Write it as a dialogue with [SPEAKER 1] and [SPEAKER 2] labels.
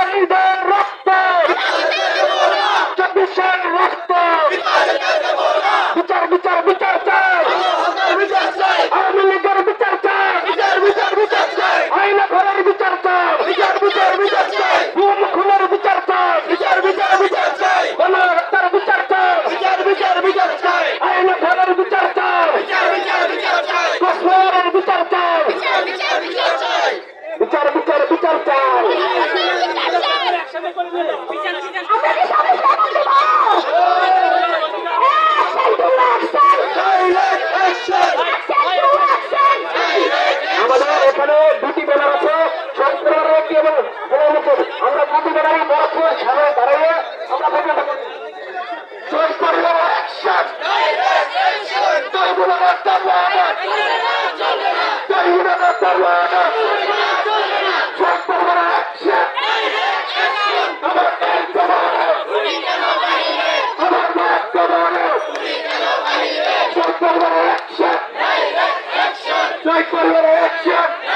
[SPEAKER 1] শহীদের রক্ত। চব্বিশের রক্ত বিচার বিচার বিচার চাই আওয়ামী লীগের বিচার চাই আইনা ঘরের বিচার চাই গুম খুনের বিচার চাই গণহত্যার বিচার চাই আইনা ঘরের বিচার চাই কসমের বিচার চাই বিচার বিচার বিচার চাই আমাদের এখানে দুটি ব্যানার আছে সন্ত্রাসের একটি এবং আমরা দুটি ব্যানারই মরপুর সামনে দাঁড়িয়ে আমরা থাকি শহীদ পরিবার অ্যাকশন তৈবুল তারওয়ানা তৈবুল তারওয়ানা শহীদ Everybody wanna?